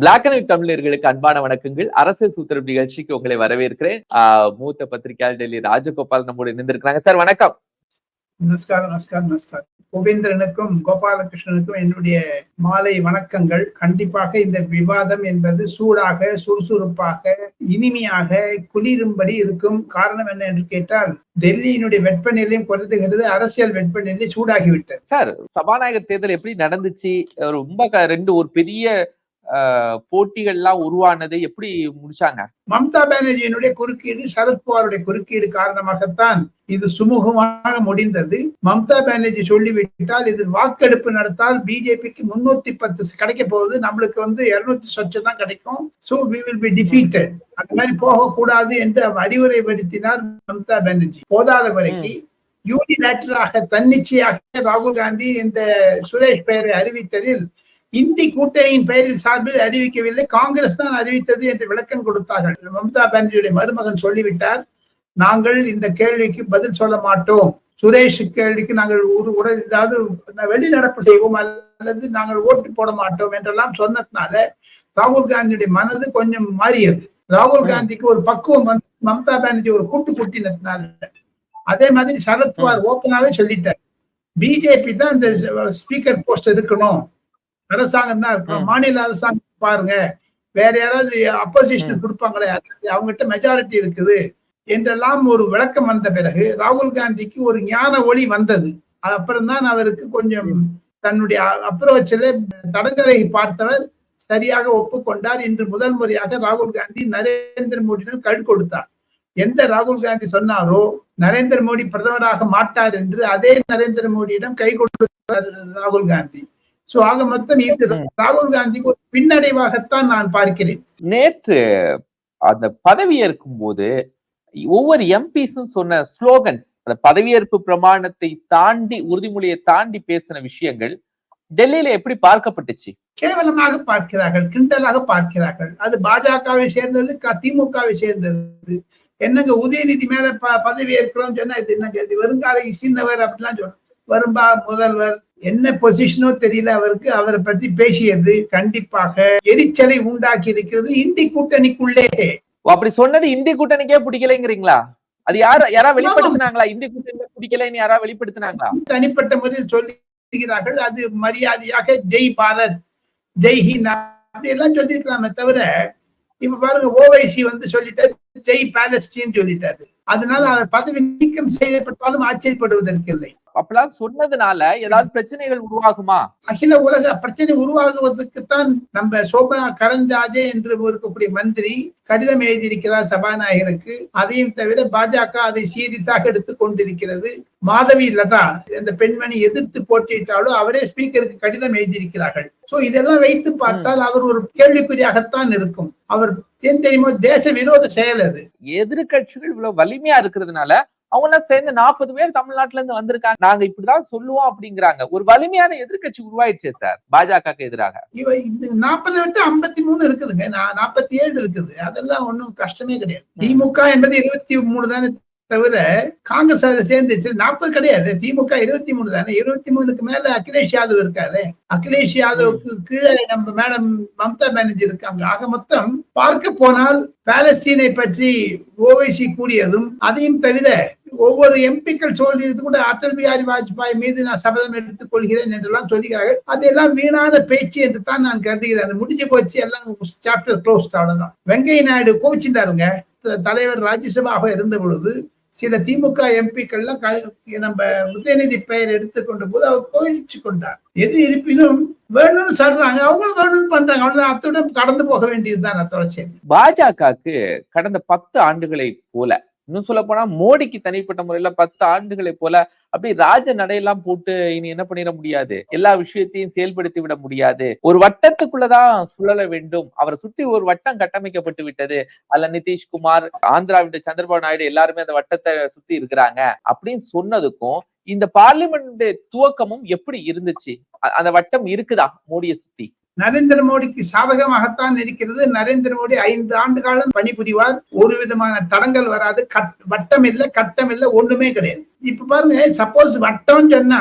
Black and white தமிழர்களுக்கு அன்பான வணக்கங்கள். அரசியல் சூத்திரம் நிகழ்ச்சிக்கு உங்களை வரவேற்கிறேன். மூத்த பத்திரிகையாளர் டெல்லி ராஜகோபால் நம்மோடு இணைந்திருக்கிறாங்க. சார் வணக்கம். நமஸ்காரம் நமஸ்காரம் நமஸ்காரம். கோவிந்தரனுக்கும் கோபாலகிருஷ்ணனுக்கும் என்னுடைய மாலை வணக்கங்கள். கண்டிப்பாக இந்த விவாதம் என்பது சூடாக சுறுசுறுப்பாக இனிமையாக குளிரும்படி இருக்கும் காரணம் என்ன என்று கேட்டால் டெல்லியினுடைய வெப்பநிலையும் குறைந்துகிறது அரசியல் வெப்பநிலை சூடாகிவிட்டது. சார் சபாநாயகர் தேர்தல் எப்படி நடந்துச்சு? ரொம்ப ரெண்டு ஒரு பெரிய போட்டிகள்லாம் உருவானது எப்படி முடிச்சாங்க? மம்தா பானர்ஜியினுடைய குறுக்கீடு சரத்பவாருடைய குறுக்கீடு காரணமாகத்தான் இது சுமூகமாக முடிந்தது. மம்தா பானர்ஜி சொல்லிவிட்டால் இது வாக்கெடுப்பு நடத்தால் பிஜேபிக்கு முன்னூத்தி பத்து கிடைக்க போகுது. நம்மளுக்கு வந்து இருநூத்தி சொச்சம் தான் கிடைக்கும். So we will be defeated அந்த மாதிரி போகக்கூடாது என்று அவர் அறிவுரை படுத்தினார் மம்தா பானர்ஜி. போதாத குறைக்கு யூனிலேட்டராக தன்னிச்சையாக ராகுல் காந்தி இந்த சுரேஷ் பெயரை அறிவித்ததில் இந்தி கூட்டணியின் பெயரில் சார்பில் அறிவிக்கவில்லை. காங்கிரஸ் தான் அறிவித்தது என்று விளக்கம் கொடுத்தார்கள். மம்தா பானர்ஜியுடைய மருமகன் சொல்லிவிட்டார். நாங்கள் இந்த கேள்விக்கு பதில் சொல்ல மாட்டோம். சுரேஷ் கேள்விக்கு நாங்கள் ஒரு உட ஏதாவது வெளிநடப்பு செய்வோம் அல்லது நாங்கள் ஓட்டு போட மாட்டோம் என்றெல்லாம் சொன்னதுனால ராகுல் காந்தியுடைய மனது கொஞ்சம் மாறியது. ராகுல். காந்திக்கு ஒரு பக்குவம் வந்து மம்தா பானர்ஜி ஒரு கூட்டு குட்டினதுனால. அதே மாதிரி சரத்பவார் ஓப்பனாவே சொல்லிட்டார். பிஜேபி தான் இந்த ஸ்பீக்கர் போஸ்ட் இருக்கணும் அரசாங்கம் தான். மாநில அரசாங்கம் பாருங்க. வேற யாராவது அப்போசிஷன் கொடுப்பாங்களே அவங்ககிட்ட மெஜாரிட்டி இருக்குது என்றெல்லாம் ஒரு விளக்கம் வந்த பிறகு ராகுல் காந்திக்கு ஒரு ஞான ஒளி வந்தது. அப்புறம் தான் அவருக்கு கொஞ்சம் தன்னுடைய அப்ரோச்சில் தடங்களை பார்த்தவர் சரியாக ஒப்புக்கொண்டார் இன்று முதல் முறையாக ராகுல் காந்தி நரேந்திர மோடியிடம் கழு கொடுத்தார். எந்த ராகுல் காந்தி சொன்னாரோ நரேந்திர மோடி பிரதமராக மாட்டார் என்று அதே நரேந்திர மோடியிடம் கை கொடுத்தார் ராகுல் காந்தி. சோ ஆக மொத்தம் இது. ராகுல் காந்திக்கு ஒரு பின்னடைவாகத்தான் நான் பார்க்கிறேன். நேற்று அந்த பதவியேற்கும் போது ஒவ்வொரு எம்பிஸும் சொன்ன ஸ்லோகன்ஸ் அந்த பதவியேற்பு பிரமாணத்தை தாண்டி உறுதிமொழியை தாண்டி பேசின விஷயங்கள் டெல்லியில எப்படி பார்க்கப்பட்டுச்சு? கேவலமாக பார்க்கிறார்கள் கிண்டலாக பார்க்கிறார்கள். அது பாஜகவை சேர்ந்தது திமுகவை சேர்ந்தது. என்னங்க உதயநிதி மேல ப- பதவி ஏற்கிறோம் சொன்னா இது என்னங்க இது வருங்கால இசிந்தவர் அப்படிலாம் சொல்றோம் வரும்பா முதல்வர் என்ன பொசிஷனோ தெரியல அவருக்கு. அவரை பத்தி பேசியது கண்டிப்பாக எரிச்சலை உண்டாக்கி இருக்கிறது இந்தி கூட்டணிக்குள்ளே. அப்படி சொன்னது இந்தி கூட்டணிக்கே பிடிக்கலைங்கிறீங்களா? அது யார யாரா வெளிப்படுத்தினாங்களா? இந்தி கூட்டணி பிடிக்கலைன்னு யாரா வெளிப்படுத்தினாங்களா? தனிப்பட்ட முறையில் சொல்லுகிறார்கள் அது மரியாதையாக ஜெய் பாரத் ஜெய் ஹிந்த் அப்படி எல்லாம் சொல்லியிருக்கலாமே தவிர இப்ப பாருங்க ஓவைசி வந்து சொல்லிட்டாரு ஜெய் பாலஸ்டீன் சொல்லிட்டாரு. அதனால அவர் பதவி நீக்கம் செய்யப்பட்டாலும் ஆச்சரியப்படுவதற்கு இல்லை. அப்பெல்லாம் சொன்னதுனால ஏதாவது பிரச்சனைகள் உருவாகுமா? அகில உலக பிரச்சனை உருவாகுவதற்குத்தான் நம்ம சோபா கரஞ்சாஜே என்று இருக்கக்கூடிய மந்திரி கடிதம் எழுதியிருக்கிறார் சபாநாயகருக்கு. அதையும் தவிர பாஜக அதை சீரியஸாக எடுத்துக் கொண்டிருக்கிறது. மாதவி லதா அந்த பெண்மணி எதிர்த்து போட்டியிட்டாலும் அவரே ஸ்பீக்கருக்கு கடிதம் எழுதியிருக்கிறார்கள். சோ இதெல்லாம் வைத்து பார்த்தால் அவர் ஒரு கேள்விக்குறியாகத்தான் இருக்கும். அவர் ஏன் தெரியுமோ? தேச விரோத செயல் அது. எதிர்க்கட்சிகள் இவ்வளவு வலிமையா இருக்கிறதுனால அவங்க எல்லாம் சேர்ந்து நாற்பது பேர் தமிழ்நாட்டுல இருந்து வந்திருக்காங்க. நாங்க இப்படிதான் சொல்லுவோம் அப்படிங்கிறாங்க. ஒரு வலிமையான எதிர்க்கட்சி உருவாயிடுச்சே சார் பாஜகவுக்கு எதிராக. நாற்பது விட்டு ஐம்பத்தி மூணு இருக்குதுங்க. நான் நாற்பத்தி ஏழு இருக்குது. அதெல்லாம் ஒண்ணும் கஷ்டமே கிடையாது. திமுக என்பது இருபத்தி மூணு தானே தவிர காங்கிரஸ் அதுல சேர்ந்துச்சு நாற்பது கிடையாது. திமுக இருபத்தி மூணு தானே. இருபத்தி மூணுக்கு மேல அகிலேஷ் யாதவ் இருக்காரு. அகிலேஷ் யாதவுக்கு கீழே நம்ம மேடம் மம்தா பானர்ஜி இருக்காங்க. ஆக மொத்தம் பார்க்க போனால் பாலஸ்தீனை பற்றி ஓவைசி கூறியதும் அதையும் தவிர ஒவ்வொரு எம்பிக்கள் சொல்லியது கூட அடல் பிஹாரி வாஜ்பாய் மீது நான் சபதம் எடுத்துக் கொள்கிறேன் என்றெல்லாம் சொல்லுகிறார்கள் அதெல்லாம் வீணான பேச்சு என்று தான் நான் கருதுகிறேன். முடிஞ்சு போச்சு. எல்லாம் சாப்டர் க்ளோஸ் அவ்வளவுதான். வெங்கைய நாயுடு கோவிச்சிருந்தாருங்க தலைவர் ராஜ்யசபாக இருந்த பொழுது சில திமுக எம்பிக்கள்லாம் க- நம்ம உதயநிதி பெயர் எடுத்துக்கொண்ட போது அவர் கோயிச்சு கொண்டார். எது இருப்பினும் வேணும்னு சொல்றாங்க. அவங்களும் வேணும்னு பண்றாங்க. அவ்வளவு அத்துடன் கடந்து போக வேண்டியதுதான் அத்தோட சரி பாஜகவுக்கு கடந்த பத்து ஆண்டுகளை போல இன்னும் சொல்ல போனா மோடிக்கு தனிப்பட்ட முறையில பத்து ஆண்டுகளை போல அப்படி ராஜ நடையெல்லாம் போட்டு இனி என்ன பண்ணிட முடியாது? எல்லா விஷயத்தையும் செயல்படுத்தி விட முடியாது. ஒரு வட்டத்துக்குள்ளதான் சுழல வேண்டும். அவரை சுத்தி ஒரு வட்டம் கட்டமைக்கப்பட்டு விட்டது. அல்ல நிதிஷ்குமார் ஆந்திராவிட சந்திரபாபு நாயுடு எல்லாருமே அந்த வட்டத்தை சுத்தி இருக்கிறாங்க. அப்படின்னு சொன்னதுக்கும் இந்த பார்லிமெண்ட் துவக்கமும் எப்படி இருந்துச்சு? அந்த வட்டம் இருக்குதா மோடியை சுத்தி? நரேந்திர மோடிக்கு சாதகமாகத்தான் இருக்கிறது. நரேந்திர மோடி ஐந்து ஆண்டு காலம் பணிபுரிவார். ஒரு விதமான தடங்கள் வராது. கட் வட்டம் இல்லை கட்டம் இல்லை ஒண்ணுமே கிடையாது. இப்ப பாருங்க சப்போஸ் வட்டம் சொன்னா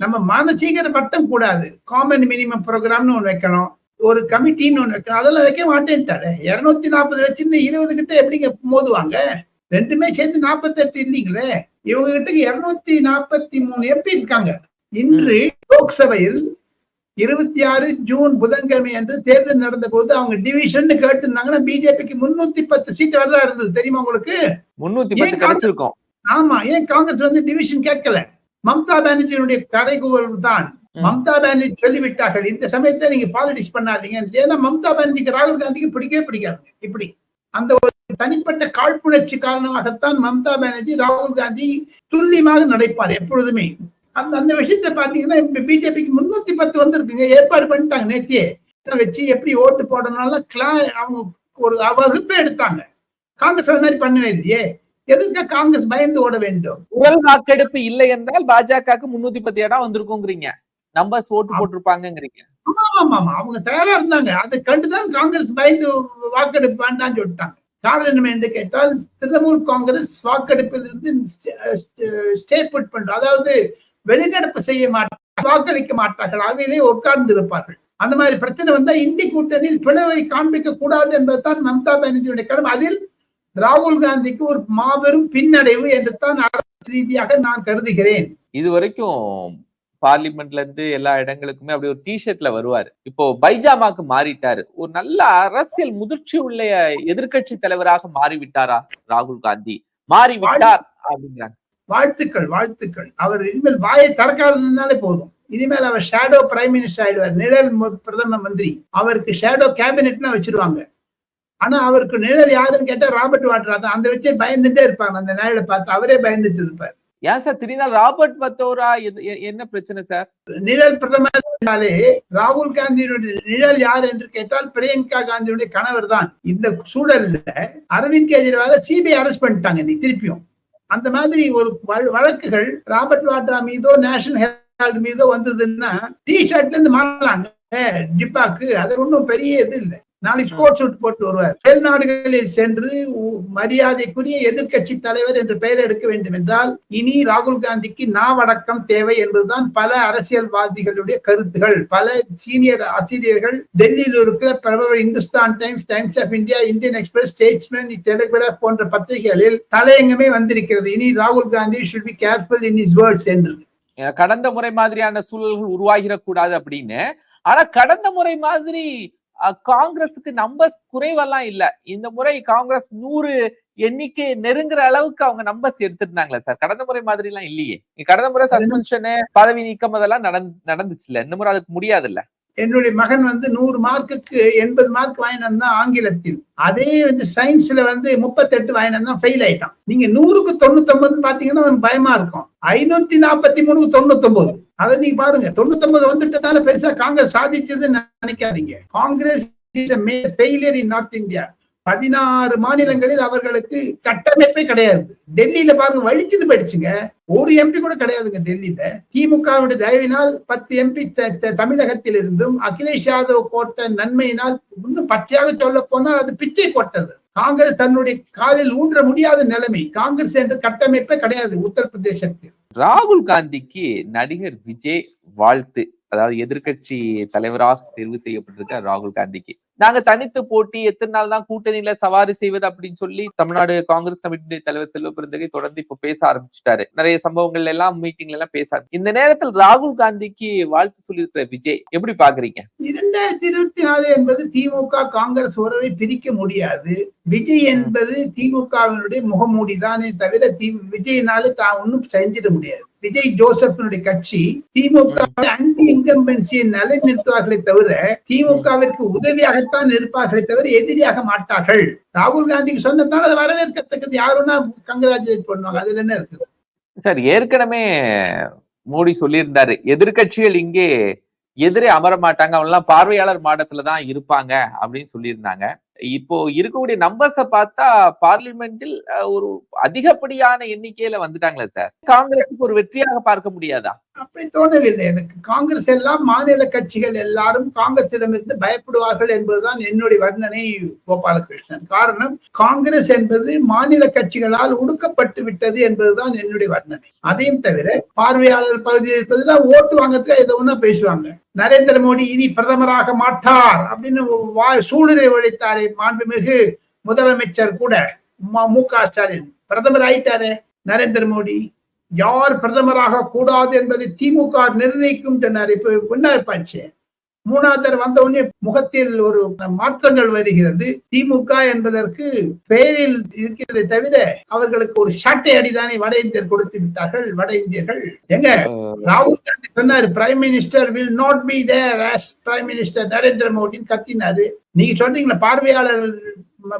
நம்ம மானசீகர வட்டம் கூடாது. காமன் மினிமம் ப்ரோக்ராம்னு ஒண்ணு வைக்கணும். ஒரு கமிட்டின்னு ஒண்ணு வைக்கணும். அதெல்லாம் வைக்க மாட்டேன்ட்டாரு. இருநூத்தி நாற்பது வச்சிருந்து இருபது கிட்ட எப்படிங்க மோதுவாங்க? ரெண்டுமே சேர்ந்து நாற்பத்தெட்டு இருந்தீங்களே இவங்க கிட்ட இருநூத்தி நாற்பத்தி மூணு எம்பி இருக்காங்க. இன்று லோக்சபையில் இருபத்தி ஆறு ஜூன் புதன்கிழமை அன்று தேர்தல் நடந்த போது அவங்க டிவிஷன் கேட்டிருந்தாங்கன்னா பிஜேபிக்கு முன்னூத்தி பத்து சீட் வரதா இருந்தது. தெரியுமா உங்களுக்கு? முன்னூத்தி ஏன் பத்து காங்கிரஸ் கிடைச்சிருக்கும். ஆமா ஏன் காங்கிரஸ் வந்து டிவிஷன் கேட்கல? மம்தா பானர்ஜியினுடைய கரைகூவல் தான். மம்தா பானர்ஜி சொல்லிவிட்டார்கள் இந்த சமயத்துல நீங்க பாலிடிக்ஸ் பண்ணாதீங்க. ஏன்னா மம்தா பானர்ஜிக்கு ராகுல் காந்திக்கு பிடிக்கவே பிடிக்காதுங்க இப்படி. அந்த ஒரு தனிப்பட்ட காழ்ப்புணர்ச்சி காரணமாகத்தான் மம்தா பானர்ஜி ராகுல் காந்தி துல்லியமாக நடைப்பார் எப்பொழுதுமே. அந்த அந்த விஷயத்தை பாத்தீங்கன்னா இப்ப பிஜேபிக்கு முன்னூத்தி பத்து வந்திருக்குங்க. ஏற்பாடு பண்ணிட்டாங்க நேத்தியே வச்சு எப்படி ஓட்டு போடணும்னால கிளா அவங்க ஒரு வகுப்பே எடுத்தாங்க. காங்கிரஸ் அது மாதிரி பண்ணவே இல்லையே. எதுக்கு காங்கிரஸ் பயந்து ஓட வேண்டும்? குரல் வாக்கெடுப்பு இல்லை என்றால் பாஜகவுக்கு முன்னூத்தி பத்து இடம் வந்திருக்குங்கிறீங்க. நம்பர்ஸ் ஓட்டு போட்டிருப்பாங்கங்கிறீங்க ஆமா. ஆமா ஆமா அவங்க தயாரா இருந்தாங்க. அதை கண்டுதான் காங்கிரஸ் பயந்து வாக்கெடுப்பு வேண்டாம்னு சொல்லிட்டாங்க. காரணம் என்ன என்று கேட்டால் திரிணாமுல் காங்கிரஸ் வாக்கெடுப்பில் இருந்து ஸ்டே புட் பண்ற அதாவது வெளிநடப்பு செய்ய மாட்டார்கள் வாக்களிக்க மாட்டார்கள் அவையிலே உட்கார்ந்து இருப்பார்கள் அந்த மாதிரி பிரச்சனை வந்தா இந்தி கூட்டணியில் பிளவை காண்பிக்க கூடாது என்பதுதான் மம்தா பானர்ஜியுடைய கடமை. அதில் ராகுல் காந்திக்கு ஒரு மாபெரும் பின்னடைவு என்று தான் ரீதியாக நான் கருதுகிறேன். இது வரைக்கும் பார்லிமெண்ட்ல இருந்து எல்லா இடங்களுக்குமே அப்படி ஒரு டிஷர்ட்ல வருவாரு. இப்போ பைஜாமாக்கு மாறிட்டாரு. ஒரு நல்ல அரசியல் முதிர்ச்சி உள்ள எதிர்க்கட்சி தலைவராக மாறிவிட்டாரா ராகுல் காந்தி? மாறிவிட்டார் அப்படிங்கிறாங்க. வாழ்த்துக்கள் வாழ்த்துக்கள். அவர் இனிமேல் வாயை திறக்காததுனாலே போதும். இனிமேல் அவர் ஷேடோ பிரைம் மினிஸ்டர் ஆயிடுவார். நிழல் பிரதம மந்திரி. அவருக்கு ஷேடோ கேபினெட்னா வச்சிருவாங்க. ஆனா அவருக்கு நிழல் யாருன்னு கேட்டா ராபர்ட் வாட்ரா தான் அந்த வச்சே பயந்துட்டே இருப்பாங்க. அந்த நிழலை பார்த்து அவரே பயந்துட்டு இருப்பார். ஏன் சார்? திடீர்னு ராபர்ட் பத்தோரா என்ன பிரச்சனை சார்? நிழல் பிரதமர் என்றாலே ராகுல் காந்தியினுடைய நிழல் யார் என்று கேட்டால் பிரியங்கா காந்தியுடைய கணவர் தான். இந்த சூழல்ல அரவிந்த் கெஜ்ரிவால சிபிஐ அரெஸ்ட் பண்ணிட்டாங்க நீ திருப்பியும். அந்த மாதிரி ஒரு வழக்குகள் ராபர்ட் வாட்ரா மீதோ நேஷனல் ஹெரால்டு மீதோ வந்ததுன்னா டி ஷர்ட்ல இருந்து மாறலாங்க. ஜிப்பாக்கு. அது ஒன்றும் பெரிய இது இல்லை. நாளைக்கு ஸ்போர்ட் சூட் போட்டு வருவார். வெளிநாடுகளில் சென்று மரியாதைக்குரிய எதிர்க்கட்சி தலைவர் என்று பெயர் எடுக்க வேண்டும் என்றால் இனி ராகுல் காந்திக்கு நாவடக்கம் தேவை என்பதுதான் பல அரசியல்வாதிகளுடைய கருத்துகள். பல சீனியர் ஆசிரியர்கள் டெல்லியில் இருக்கிற பிரபல Hindustan Times Times of India Indian Express Statesman Telegraph போன்ற பத்திரிகைகளில் தலையங்கமே வந்திருக்கிறது. இனி ராகுல் Gandhi should be careful in his words என்று. கடந்த முறை மாதிரியான சூழல்கள் உருவாகிடக்கூடாது அப்படின்னு. ஆனா கடந்த முறை மாதிரி காங்கிரஸுக்கு நம்பர்ஸ் குறைவெல்லாம் இல்ல. இந்த முறை காங்கிரஸ் நூறு எண்ணிக்கை நெருங்குற அளவுக்கு அவங்க நம்பர்ஸ் எடுத்துருந்தாங்களே சார். கடந்த முறை மாதிரி எல்லாம் இல்லையே கடந்த முறை சஸ்பென்ஷனு பதவி நீக்கம் அதெல்லாம் நடந்து நடந்துச்சு இல்ல இந்த முறை அதுக்கு முடியாது இல்ல என்னுடைய மகன் வந்து நூறு மார்க்குக்கு எண்பது மார்க் வந்தான் ஆங்கிலத்தில். அதே வந்து சயின்ஸ்ல வந்து முப்பத்தெட்டு வாங்கிட்டு வந்தான் ஃபெயில் ஆயிட்டான். நீங்க நூறுக்கு தொண்ணூத்தி ஒன்பது பாத்தீங்கன்னா பயமா இருக்கும். ஐநூத்தி நாற்பத்தி மூணுக்கு தொண்ணூத்தி ஒன்பது அதை நீங்க பாருங்க. தொண்ணூத்தி ஒன்பது வந்துட்டதால பெருசா காங்கிரஸ் சாதிச்சதுன்னு நினைக்காதீங்க. Congress failure in north India பதினாறு மாநிலங்களில் அவர்களுக்கு கட்டமைப்பே கிடையாது. டெல்லியில பாருங்க வழிச்சுட்டு போயிடுச்சுங்க. ஒரு எம்பி கூட கிடையாதுங்க டெல்லியில. திமுகவுடைய தயவினால் பத்து எம்பி தமிழகத்தில் இருந்தும் அகிலேஷ் யாதவ் கோட்ட நன்மையினால் இன்னும் பச்சையாக சொல்ல போனால் அது பிச்சை போட்டது. காங்கிரஸ் தன்னுடைய காலில் ஊன்ற முடியாத நிலைமை. காங்கிரஸ் என்ற கட்டமைப்பே கிடையாது உத்தரப்பிரதேசத்தில். ராகுல் காந்திக்கு நடிகர் விஜய் வாழ்த்து. அதாவது எதிர்க்கட்சி தலைவராக தேர்வு செய்யப்பட்டிருக்க ராகுல் காந்திக்கு. நாங்க தனித்து போட்டி எத்தனை நாள் தான் கூட்டணியில சவாரி செய்வது அப்படின்னு சொல்லி தமிழ்நாடு காங்கிரஸ் கமிட்டி தலைவர் செல்வ பிறந்தகை தொடர்ந்து இப்ப பேச ஆரம்பிச்சிட்டாரு. நிறைய சம்பவங்கள்ல எல்லாம் மீட்டிங்ல எல்லாம் பேச இந்த நேரத்தில் ராகுல் காந்திக்கு வாழ்த்து சொல்லியிருக்கிற விஜய் எப்படி பாக்குறீங்க? இரண்டாயிரத்தி இருபத்தி நாலு என்பது திமுக காங்கிரஸ் உறவை பிரிக்க முடியாது. விஜய் என்பது திமுகவினுடைய முகமூடி தானே தவிர தி விஜய்னால தான் ஒன்னும் செஞ்சிட முடியாது. விஜய் ஜோசப்பினுடைய கட்சி திமுக அன்டி இன்கம்பன்சியை நிலைநிறுத்துவார்களே தவிர திமுகவிற்கு உதவியாகத்தான் இருப்பார்களே தவிர எதிரியாக மாட்டார்கள். ராகுல் காந்திக்கு சொன்னதால அது வரவேற்கத்தக்கது யாருன்னா கங்கராஜுலேட் பண்ணுவாங்க. அதுல என்ன இருக்குது? சார் ஏற்கனவே மோடி சொல்லியிருந்தாரு எதிர்க்கட்சிகள் இங்கே எதிரே அமர மாட்டாங்க அவங்கெல்லாம் பார்வையாளர் மாடத்துல தான் இருப்பாங்க அப்படின்னு சொல்லியிருந்தாங்க. இப்போ இருக்கக்கூடிய நம்பர்ஸ பார்த்தா பார்லிமெண்டில் ஒரு அதிகப்படியான எண்ணிக்கையில வந்துட்டாங்களே சார் காங்கிரஸுக்கு ஒரு வெற்றியாக பார்க்க முடியாதா? அப்படி தோணவில்லை. எனக்கு காங்கிரஸ் எல்லாம் மாநில கட்சிகள் எல்லாரும் காங்கிரசிடமிருந்து பயப்படுவார்கள் என்பதுதான் என்னுடைய வர்ணனை கோபாலகிருஷ்ணன். காரணம் காங்கிரஸ் என்பது மாநில கட்சிகளால் ஒடுக்கப்பட்டு விட்டது என்பதுதான் என்னுடைய வர்ணனை. அதையும் தவிர பார்வையாளர் பகுதியில் இருப்பதுலாம் ஓட்டு வாங்கறதுக்கு ஏதோ ஒண்ணா பேசுவாங்க. நரேந்திர மோடி இனி பிரதமராக மாட்டார் அப்படின்னு வா- உழைத்தாரே மாண்புமிகு முதலமைச்சர் கூட ம- மு க ஸ்டாலின். பிரதமர் ஆயிட்டாரே நரேந்திர மோடி. யார் பிரதமராக கூடாது என்பதை திமுக நிர்ணயிக்கும் சொன்னார் இப்ப என்ன இருப்பாச்சு மூணாவது தடவை வந்த உடனே முகத்தில் ஒரு மாற்றங்கள் வருகிறது. திமுக என்பதற்கு பெயரில் இருக்கிறதை தவிர அவர்களுக்கு ஒரு சாட்டை அடிதானே வட இந்தியர் கொடுத்து விட்டார்கள். வட இந்தியர்கள் எங்க? ராகுல் காந்தி சொன்னாரு prime minister will not be there prime minister Narendra மோடின்னு கத்தினாரு. நீங்க சொல்றீங்களா பார்வையாளர்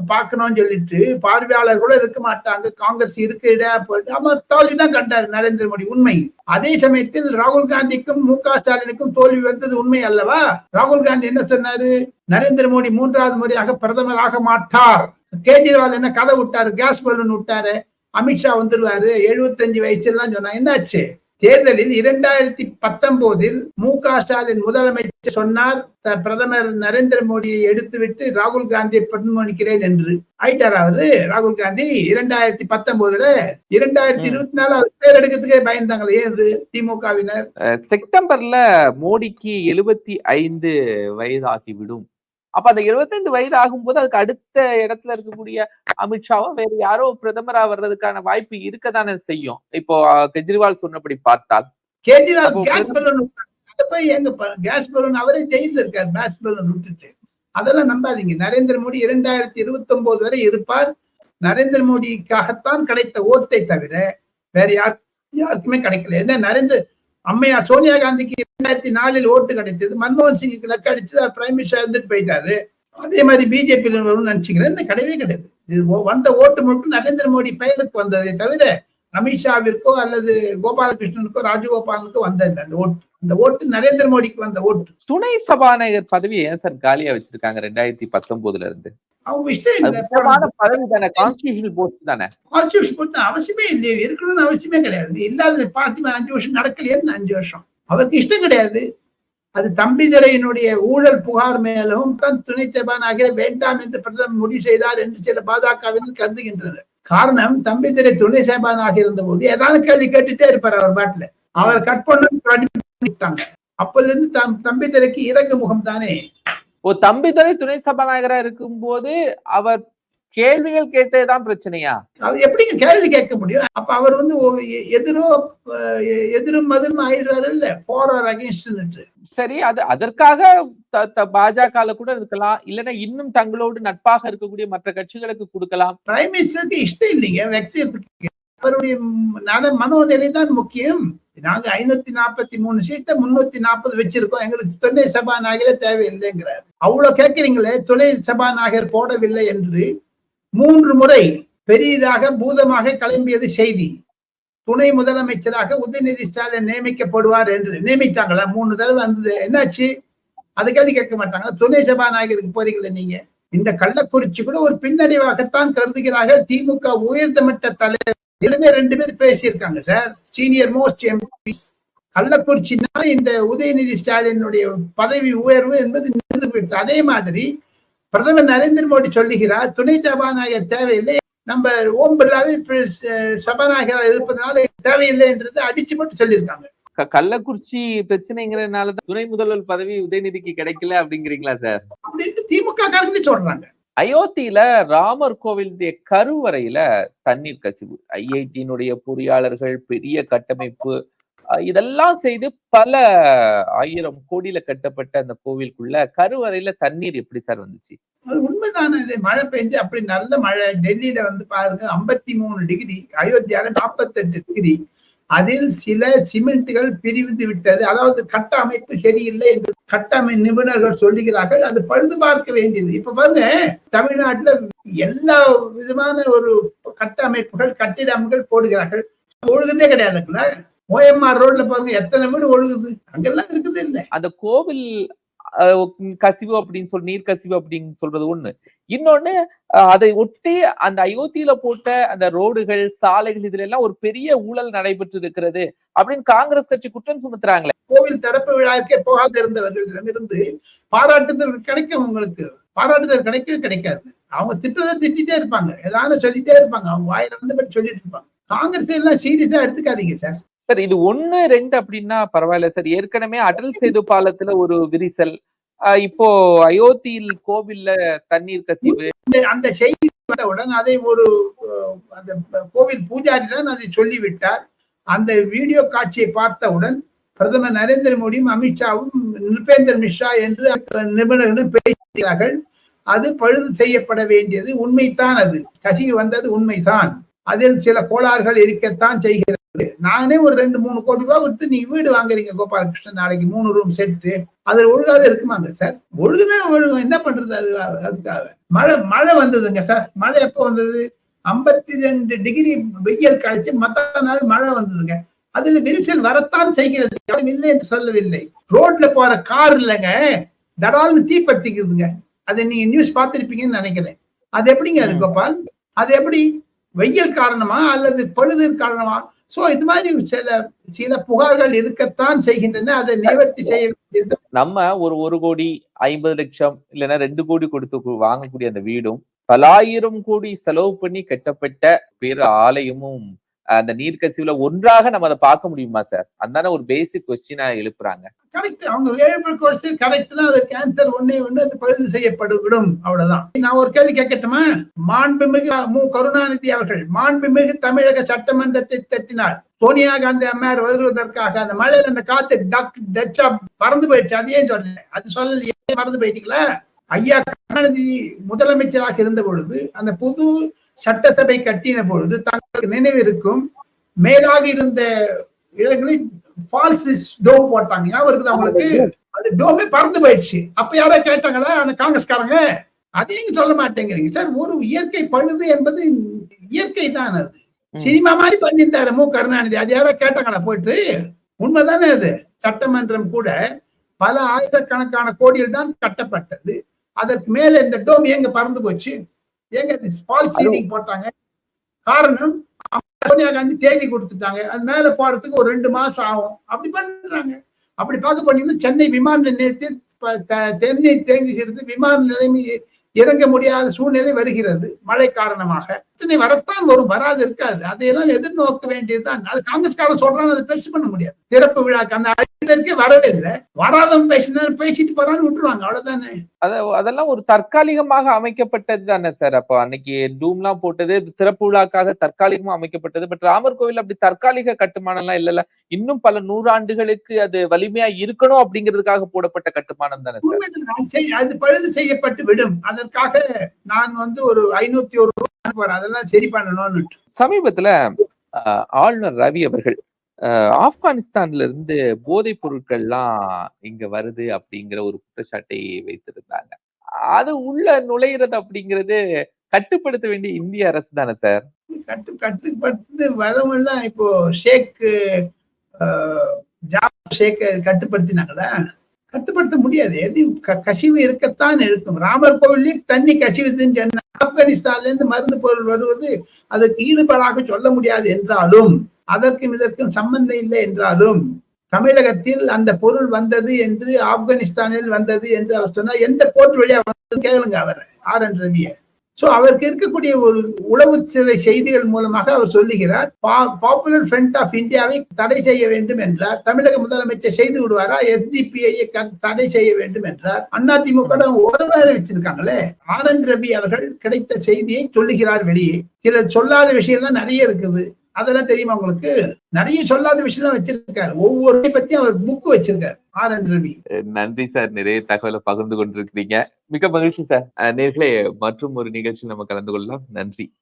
பார்க்கணும்னு சொல்லிட்டு பார்வையாளர் கூட இருக்க மாட்டாங்க. காங்கிரஸ் இருக்குடா போயிட்டு தோல்வி தோல்விதான் கண்டாரு நரேந்திர மோடி உண்மை. அதே சமயத்தில் ராகுல் காந்திக்கும் மு க ஸ்டாலினுக்கும் தோல்வி வந்தது உண்மை அல்லவா? ராகுல் காந்தி என்ன சொன்னாரு? நரேந்திர மோடி மூன்றாவது முறையாக பிரதமராக மாட்டார். கேஜ்ரிவால் என்ன கதை விட்டாரு? கேஸ் பலூன் விட்டாரு. அமித்ஷா வந்துருவாரு. 75 வயசு எல்லாம் சொன்னா என்னாச்சு? தேர்தலில் இரண்டாயிரத்தி பத்தொன்பதில் மு க ஸ்டாலின் முதலமைச்சர் சொன்னார் பிரதமர் நரேந்திர மோடியை எடுத்துவிட்டு ராகுல் காந்தியை பின்மணிக்கிறேன் என்று. ஆயிட்டார் அவரு? ராகுல் காந்தி இரண்டாயிரத்தி பத்தொன்பதுல இரண்டாயிரத்தி. இருபத்தி நாலு அவர் பேர் எடுக்கிறதுக்கே பயந்தாங்களே ஏன் இது திமுகவினர். செப்டம்பர்ல மோடிக்கு எழுபத்தி ஐந்து வயதாகிவிடும். அப்ப அந்த 75 வயது ஆகும்போது அதுக்கு அடுத்த இடத்துல இருக்கக்கூடிய அமித்ஷாவோ வேற யாரோ பிரதமரா வர்றதுக்கான வாய்ப்பு இருக்கத்தானே செய்யும். இப்போ கெஜ்ரிவால் சொன்னபடி பார்த்தால். கேஜ்ரிவால் கேஸ் பலூன் போய் எங்க கேஸ் பலூன் அவரே ஜெயில இருக்கார் கேஸ் பலூன் விட்டுட்டு. அதெல்லாம் நம்பாதீங்க. நரேந்திர மோடி இரண்டாயிரத்தி இருபத்தி ஒன்பது வரை இருப்பார். நரேந்திர மோடிக்காகத்தான் கிடைத்த ஓட்டை தவிர வேற யார் யாருக்குமே கிடைக்கல. என்ன நரேந்திர அம்மையார் சோனியா காந்திக்கு இரண்டாயிரத்தி நாலில் ஓட்டு கிடைச்சது மன்மோகன் சிங்குக்கு லக்கு அடிச்சு பிரைம் மினிஸ்டர் இருந்துட்டு போயிட்டாரு. அதே மாதிரி பிஜேபி நினைச்சுக்கிறேன். இந்த கிடையவே கிடையாது. இது ஓ- வந்த ஓட்டு மட்டும் நரேந்திர மோடி பெயருக்கு வந்ததே தவிர அமித்ஷாவிற்கோ அல்லது கோபாலகிருஷ்ணனுக்கோ ராஜகோபாலனுக்கோ வந்தது அந்த ஓட்டு அந்த ஓட்டு நரேந்திர மோடிக்கு வந்த ஓட்டு. துணை சபாநாயகர் பதவியை ஏன் சார் காலியா வச்சிருக்காங்க ரெண்டாயிரத்தி பத்தொன்பதுல இருந்து? அவங்க இஷ்டம் பதவி தானே கான்ஸ்டிடியூஷனல் போஸ்ட் தானே. கான்ஸ்டியூஷன் போட்டு அவசியமே இல்லையே இருக்கணும்னு அவசியமே கிடையாது. இல்லாத பார்த்து அஞ்சு வருஷம் நடக்கலையேன்னு அஞ்சு வருஷம். அவருக்கு இஷ்டம் கிடையாது. அது தம்பிதுரையினுடைய ஊழல் புகார் மேலும் தான் துணை சபாநாயகரை வேண்டாம் என்று பிரதமர் முடிவு செய்தார் என்று சில பாஜகவினர் கருதுகின்றனர். காரணம் தம்பிதுரை துணை சபாநாயகர் இருந்த போது ஏதாவது கேள்வி கேட்டுட்டே இருப்பார் அவர் பாட்டுல. அவர் கட் பண்ணாங்க அப்பல இருந்து தம் தம்பிதுரைக்கு இறங்கு முகம் தானே. ஓ தம்பிதுரை துணை சபாநாயகரா இருக்கும்போது அவர் கேள்விகள் கேட்டதுதான் பிரச்சனையா? அவர் எப்படிங்க கேள்வி கேட்க முடியும்? அப்ப அவர் வந்து எதிரோ எதிரும் மதிலும் ஆயிடுறாரு இல்ல போறார் அகேன்ஸ்ட் சரி அது அதற்காக பாஜகல கூட இருக்கலாம். இல்லைன்னா இன்னும் தங்களோடு நட்பாக இருக்கக்கூடிய மற்ற கட்சிகளுக்கு கொடுக்கலாம். பிரைம் மினிஸ்டருக்கு இஷ்டம் இல்லைங்க வச்சிருக்கு அவருடைய மனோநிலை தான் முக்கியம். நாங்க ஐநூத்தி நாற்பத்தி மூணு சீட்டை முன்னூத்தி நாற்பது வச்சிருக்கோம். எங்களுக்கு துணை சபாநாயகரே தேவையில்லைங்கிறார். அவ்வளவு கேட்கிறீங்களே துணை சபாநாயகர் போடவில்லை என்று மூன்று முறை பெரியதாக பூதமாக கிளம்பியது செய்தி. துணை முதலமைச்சராக உதயநிதி ஸ்டாலின் நியமிக்கப்படுவார் என்று நியமிச்சாங்களா? மூணு தடவை வந்தது. என்னாச்சு? அதை கேள்வி கேட்க மாட்டாங்க துணை சபாநாயகருக்கு போறீங்களே நீங்க? இந்த கள்ளக்குறிச்சி கூட ஒரு பின்னடைவாகத்தான் கருதுகிறார்கள். திமுக உயர்ந்த மட்ட தலைவர் இதுவே ரெண்டு பேர் பேசியிருக்காங்க சார். சீனியர் மோஸ்ட் எம்பிஸ் கள்ளக்குறிச்சினால இந்த உதயநிதி ஸ்டாலினுடைய பதவி உயர்வு என்பது நின்று போயிடுச்சு அதே மாதிரி பிரதமர் நரேந்திர மோடி சொல்லுகிறார் துணை சபாநாயகர் தேவையில்லை. நம்ம ஓம் பிர்லாவே பிர- சபாநாயகராக இருப்பதனால தேவையில்லை என்றது அடிச்சு மட்டும் சொல்லியிருக்காங்க. கள்ளக்குறிச்சி பிரச்சனைங்கிறதுனாலதான் துணை முதல்வர் பதவி உதயநிதிக்கு கிடைக்கல அப்படிங்கிறீங்களா சார்? அப்படின்ட்டு திமுக காரங்களே சொல்றாங்க. அயோத்தியில ராமர் கோவிலுடைய கருவறையில தண்ணீர் கசிவு. ஐஐடியினுடைய பொறியாளர்கள் பெரிய கட்டமைப்பு இதெல்லாம் செய்து பல ஆயிரம் கோடியில கட்டப்பட்ட அந்த கோவிலுக்குள்ள கருவறையில தண்ணீர் எப்படி சார் வந்துச்சு? அது உண்மைதானே இது மழை பெஞ்சு அப்படி நல்ல மழை. டெல்லியில வந்து பாருங்க ஐம்பத்தி மூணு டிகிரி அயோத்தியால நாற்பத்தெட்டு டிகிரி. அதில் சில சிமெண்ட்டுகள் பிரிந்து விட்டது. அதாவது கட்ட அமைப்பு சரியில்லை என்று கட்டமை நிபுணர்கள் சொல்லுகிறார்கள். அது பழுது பார்க்க வேண்டியது. இப்ப பாருங்க தமிழ்நாட்டுல எல்லா விதமான ஒரு கட்ட அமைப்புகள் கட்டிடங்கள் போடுகிறார்கள். ஒழுகுதே கிடையாதுங்களா? ஓஎம்ஆர் ரோட்ல பாருங்க எத்தனை வீடு ஒழுகுது? அங்கெல்லாம் இருக்குது இல்ல. அந்த கோவில் கசிவு அப்படின்னு சொல்லி நீர் கசிவு அப்படின்னு சொல்றது ஒண்ணு. இன்னொன்னு அதை ஒட்டி அந்த அயோத்தியில போட்ட அந்த ரோடுகள் சாலைகள் இதுல எல்லாம் ஒரு பெரிய ஊழல் நடைபெற்று இருக்கிறது அப்படின்னு காங்கிரஸ் கட்சி குற்றம் சுமத்துறாங்களே. கோவில் திறப்பு விழாக்கே போகாத இருந்தவர்களிடமிருந்து பாராட்டுதல் கிடைக்கும் உங்களுக்கு. பாராட்டுதல் கிடைக்கவே கிடைக்காது. அவங்க திட்டத்தை திட்டிட்டே இருப்பாங்க. ஏதாவது சொல்லிட்டே இருப்பாங்க. அவங்க வாயில வந்து சொல்லிட்டு இருப்பாங்க. காங்கிரஸ் எல்லாம் சீரியஸா எடுத்துக்காதீங்க சார். சார் இது ஒண்ணு ரெண்டு அப்படின்னா பரவாயில்ல சார். ஏற்கனவே அடல் சேது பாலத்துல ஒரு விரிசல். இப்போ அயோத்தியில் கோவில்ல தண்ணீர் கசிவு. அந்த செய்தி வந்தவுடன் அதை ஒரு அந்த கோவில் பூஜாரி தான் அதை சொல்லிவிட்டார். அந்த வீடியோ காட்சியை பார்த்தவுடன் பிரதமர் நரேந்திர மோடியும் அமித்ஷாவும் நிருபேந்தர் மிஸ்ரா என்று நிபுணர்களும் பேசுகிறார்கள் அது பழுது செய்யப்பட வேண்டியது உண்மைதான் அது. கசிவு வந்தது உண்மைதான். அதில் சில கோளாறுகள் இருக்கத்தான் செய்கிறது. நானே ஒரு ரெண்டு மூணு கோடி ரூபாய் கொடுத்து நீங்க வீடு வாங்குறீங்க கோபாலகிருஷ்ணன். நாளைக்கு மூணு ரூம் செட்டு அதில் ஒழுகாத இருக்குமாங்க சார் ஒழுகுதான் ஒழுகும் என்ன பண்றது அது அதுக்காக? மழை மழை வந்ததுங்க சார் மழை எப்போ வந்தது? ஐம்பத்தி ரெண்டு டிகிரி வெயில் கழிச்சு மத்த நாள் மழை வந்ததுங்க. அதுல விரிசல் வரத்தான் செய்கிறது. இல்லை என்று சொல்லவில்லை. ரோட்ல போற கார் இல்லைங்க. தடால்னு தீ பத்திக்குதுங்க அதை நீங்க நியூஸ் பார்த்திருப்பீங்கன்னு நினைக்கிறேன். அது எப்படிங்க அது. கோபால்? அது எப்படி? வெயில் காரணமா அல்லது பழுதல் காரணமா? சோ இது மாதிரி சில சில புகார்கள் இருக்கத்தான் செய்கின்றன. அதை நிவர்த்தி செய்ய வேண்டியது. நம்ம ஒரு ஒரு கோடி ஐம்பது லட்சம் இல்லைன்னா ரெண்டு கோடி கொடுத்து வாங்கக்கூடிய அந்த வீடும் பலாயிரம் கோடி செலவு பண்ணி கட்டப்பட்ட பிற ஆலயமும் அந்த நீர் கசிவுல ஒன்றாக நம்ம அதை பார்க்க முடியுமா சார் அதான ஒரு பேசிக் கொஸ்டினா எழுப்புறாங்க. கரெக்ட் அவங்க ஏழு கோர்ஸ் கரெக்ட் தான். அது கேன்சர் ஒண்ணே ஒண்ணு அது பழுது செய்யப்படுவிடும் அவ்வளவுதான். நான் ஒரு கேள்வி கேட்கட்டுமா? மாண்புமிகு மு. கருணாநிதி அவர்கள் மாண்புமிகு தமிழக சட்டமன்றத்தை தட்டினார். சோனியா காந்தி அம்மையார் வருவதற்காக அந்த மழையில அந்த காத்து டக் டச்சா பறந்து போயிடுச்சு. அதையே சொல்ல அது சொல்லலையே மறந்து போயிட்டீங்களா? ஐயா கருணாநிதி முதலமைச்சராக இருந்த பொழுது அந்த புது சட்டசபை கட்டின பொழுது தங்களுக்கு நினைவிருக்கும் மேலாக இருந்த இடங்களில் ஃபால்சிஸ் டோம் போட்டாங்க. ஞாபகம் இருக்குது அவங்களுக்கு? அது டோமே பறந்து போயிடுச்சு. அப்ப யாரோ கேட்டாங்களா அந்த காங்கிரஸ்காரங்க? அதையும் சொல்ல மாட்டேங்கிறீங்க? சார் ஒரு இயற்கை பழுது என்பது இயற்கை தான் அது. சினிமா மாதிரி பண்ணியிருந்தாரு மு. கருணாநிதி. அது யாரோ கேட்டாங்களா போயிட்டு? உண்மைதானே அது. சட்டமன்றம் கூட பல ஆயிரக்கணக்கான கோடியில் தான் கட்டப்பட்டது. அதற்கு மேல இந்த டோம் எங்க பறந்து போச்சு. எங்க ஃபால் சீலிங் போட்டாங்க. காரணம் சோனியா காந்தி தேதி கொடுத்துட்டாங்க. அது மேல போறதுக்கு ஒரு ரெண்டு மாசம் ஆகும். அப்படி பண்றாங்க. அப்படி பார்க்க போனீங்கன்னா சென்னை விமான நிலையத்தில் ப- த- தண்ணீர் தேங்குகிறது. விமான நிலையம் இறங்க முடியாத சூழ்நிலை வருகிறது. மழை காரணமாக. பிரச்சனை வரத்தான் வரும் வராது இருக்காது. அதையெல்லாம் எதிர்நோக்க வேண்டியதுதான். அது காங்கிரஸ்காரன் சொல்றான்னு அதை பெருசு பண்ண முடியாது. திறப்பு விழாக்கு அந்த அழைப்பிற்கு வரவே இல்லை. வராதவன் பேசினா பேசிட்டு போறான்னு விட்டுருவாங்க. அவ்வளவுதானே? அத அதெல்லாம் ஒரு தற்காலிகமாக அமைக்கப்பட்டது தானே சார். அப்போ அன்னைக்கு டூம்லாம் போட்டது திறப்பு விழாக்காக தற்காலிகமா அமைக்கப்பட்டது. பட் ராமர் கோவில் அப்படி தற்காலிக கட்டுமானம் எல்லாம் இல்லல்ல. இன்னும் பல நூறாண்டுகளுக்கு அது வலிமையா இருக்கணும் அப்படிங்கிறதுக்காக போடப்பட்ட கட்டுமானம் தானே சார்? அது பழுது செய்யப்பட்டு விடும். அதற்காக நான் வந்து ஒரு ஐநூத்தி ஒரு போறேன் அதெல்லாம் சரி பண்ணணும்னு சமீபத்துல ஆளுநர் ரவி அவர்கள் ஆப்கானிஸ்தான்ல இருந்து போதைப் பொருட்கள்லாம் இங்க வருது அப்படிங்கிற ஒரு குற்றச்சாட்டை வைத்திருந்தாங்க. அது உள்ள நுழையிறது அப்படிங்கிறது கட்டுப்படுத்த வேண்டிய இந்திய அரசு தானே சார்? கட்டு கட்டுப்படுத்து வரவெல்லாம் இப்போ ஷேக் ஷேக் கட்டுப்படுத்தினாங்களா? கட்டுப்படுத்த முடியாது. எது க- கசிவு இருக்கத்தான் இருக்கும் ராமர் கோவிலே தண்ணி கசிவுதுன்னு சொன்ன ஆப்கானிஸ்தான்ல இருந்து மருந்து பொருள் வருவது அதற்கு ஈடுபாடாக சொல்ல முடியாது என்றாலும் அதற்கும் இதற்கும் சம்பந்தம் இல்லை என்றாலும் தமிழகத்தில் அந்த பொருள் வந்தது என்று ஆப்கானிஸ்தானில் வந்தது என்று அவர் சொன்னார் எந்த போர்ட் வழியா வந்தது கேளுங்க அவர். ஆர் என் ரவியை. ஸோ அவருக்கு இருக்கக்கூடிய ஒரு உளவுத்துறை செய்திகள் மூலமாக அவர் சொல்லுகிறார் பாப்புலர் ஃப்ரண்ட் ஆஃப் இந்தியாவை தடை செய்ய வேண்டும் என்றார். தமிழக முதலமைச்சர் செய்து விடுவாரா? எஸ்டிபிஐ தடை செய்ய வேண்டும் என்றார். அதிமுக ட வச்சிருக்காங்களே ஆர் என் ரவி அவர்கள் கிடைத்த செய்தியை சொல்லுகிறார் வெளியே. சில சொல்லாத விஷயம்லாம் நிறைய இருக்குது. அதெல்லாம் தெரியுமா உங்களுக்கு? நிறைய சொல்லாத விஷயம் வச்சிருக்காரு. ஒவ்வொரு பத்தி அவர் புக் வச்சிருக்காரு. R N Ravi. நன்றி சார் நிறைய தகவலை பகிர்ந்து கொண்டிருக்கிறீங்க. மிக மகிழ்ச்சி சார் நேர்களே மற்றும் ஒரு நிகழ்ச்சியில் நம்ம கலந்து கொள்ளலாம். நன்றி.